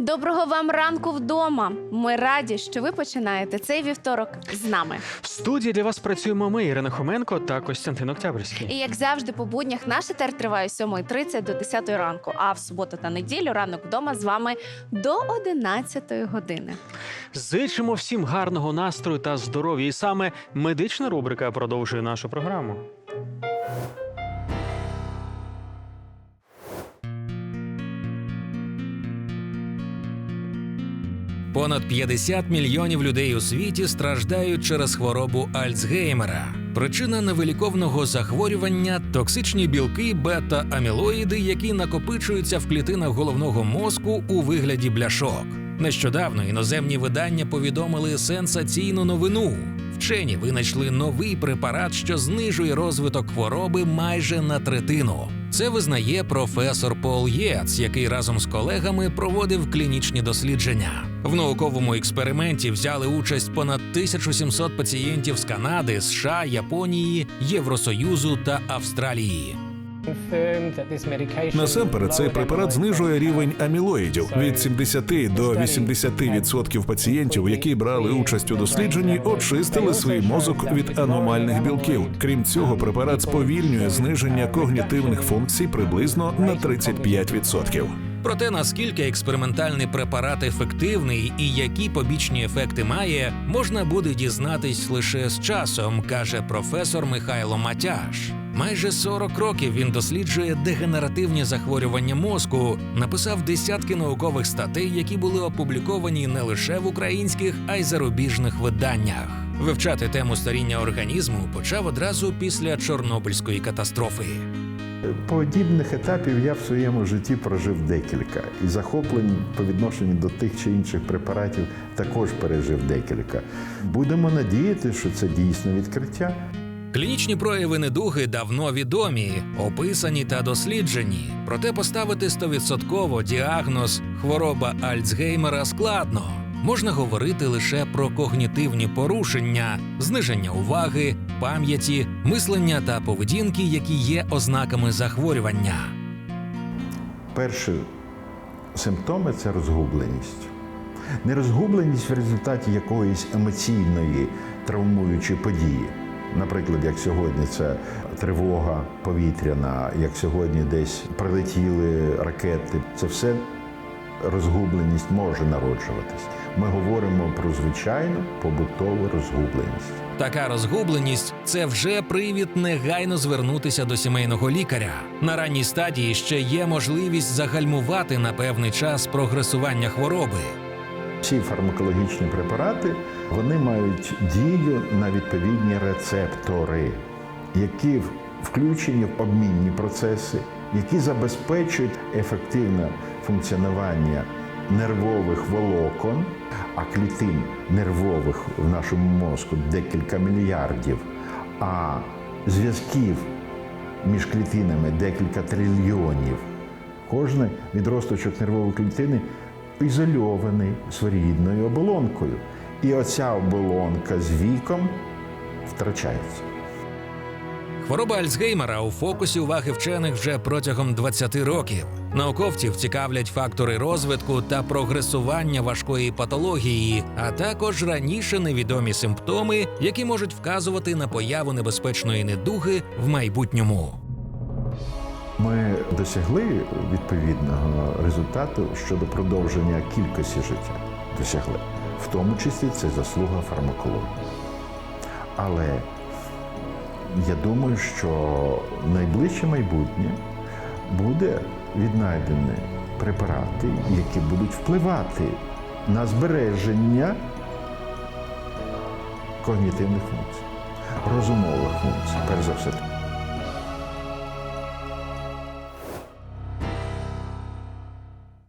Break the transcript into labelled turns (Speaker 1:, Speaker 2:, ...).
Speaker 1: Доброго вам ранку вдома. Ми раді, що ви починаєте цей вівторок з нами.
Speaker 2: В студії для вас працюємо ми, Ірина Хоменко та Костянтин Октябрьський.
Speaker 1: І як завжди, по буднях наш етер триває з 7.30 до 10 ранку. А в суботу та неділю ранок вдома з вами до 11 години.
Speaker 2: Зичимо всім гарного настрою та здоров'я. І саме медична рубрика продовжує нашу програму.
Speaker 3: Понад 50 мільйонів людей у світі страждають через хворобу Альцгеймера. Причина невиліковного захворювання токсичні білки бета-амілоїди, які накопичуються в клітинах головного мозку у вигляді бляшок. Нещодавно іноземні видання повідомили сенсаційну новину. Вчені винайшли новий препарат, що знижує розвиток хвороби майже на третину. Це визнає професор Пол Єц, який разом з колегами проводив клінічні дослідження. В науковому експерименті взяли участь понад 1700 пацієнтів з Канади, США, Японії, Євросоюзу та Австралії.
Speaker 4: Насамперед, цей препарат знижує рівень амілоїдів від 70 до 80% пацієнтів, які брали участь у дослідженні, очистили свій мозок від аномальних білків. Крім цього, препарат сповільнює зниження когнітивних функцій приблизно на 35%.
Speaker 3: Про те, наскільки експериментальний препарат ефективний і які побічні ефекти має, можна буде дізнатись лише з часом, каже професор Михайло Матяш. Майже 40 років він досліджує дегенеративні захворювання мозку, написав десятки наукових статей, які були опубліковані не лише в українських, а й зарубіжних виданнях. Вивчати тему старіння організму почав одразу після Чорнобильської катастрофи.
Speaker 5: Подібних етапів я в своєму житті прожив декілька, і захоплень по відношенню до тих чи інших препаратів також пережив декілька. Будемо надіяти, що це дійсно відкриття.
Speaker 3: Клінічні прояви недуги давно відомі, описані та досліджені. Проте поставити стовідсотково діагноз хвороба Альцгеймера складно. Можна говорити лише про когнітивні порушення, зниження уваги, пам'яті, мислення та поведінки, які є ознаками захворювання.
Speaker 5: Перші симптоми це розгубленість. Не розгубленість в результаті якоїсь емоційної травмуючої події. Наприклад, як сьогодні це тривога повітряна, як сьогодні десь прилетіли ракети. Це все розгубленість може народжуватись. Ми говоримо про звичайну побутову розгубленість.
Speaker 3: Така розгубленість це вже привід негайно звернутися до сімейного лікаря. На ранній стадії ще є можливість загальмувати на певний час прогресування хвороби.
Speaker 5: Всі фармакологічні препарати вони мають дію на відповідні рецептори, які включені в обмінні процеси, які забезпечують ефективне функціонування нервових волокон, а клітин нервових в нашому мозку декілька мільярдів, а зв'язків між клітинами декілька трильйонів. Кожний відросточок нервової клітини ізольований своєрідною оболонкою. І оця оболонка з віком втрачається.
Speaker 3: Хвороба Альцгеймера у фокусі уваги вчених вже протягом 20 років. Науковців цікавлять фактори розвитку та прогресування важкої патології, а також раніше невідомі симптоми, які можуть вказувати на появу небезпечної недуги в майбутньому.
Speaker 5: Ми досягли відповідного результату щодо продовження кількості життя. Досягли. В тому числі це заслуга фармакології. Але я думаю, що найближче майбутнє буде віднайдені препарати, які будуть впливати на збереження когнітивних функцій, розумових функцій, перш за все.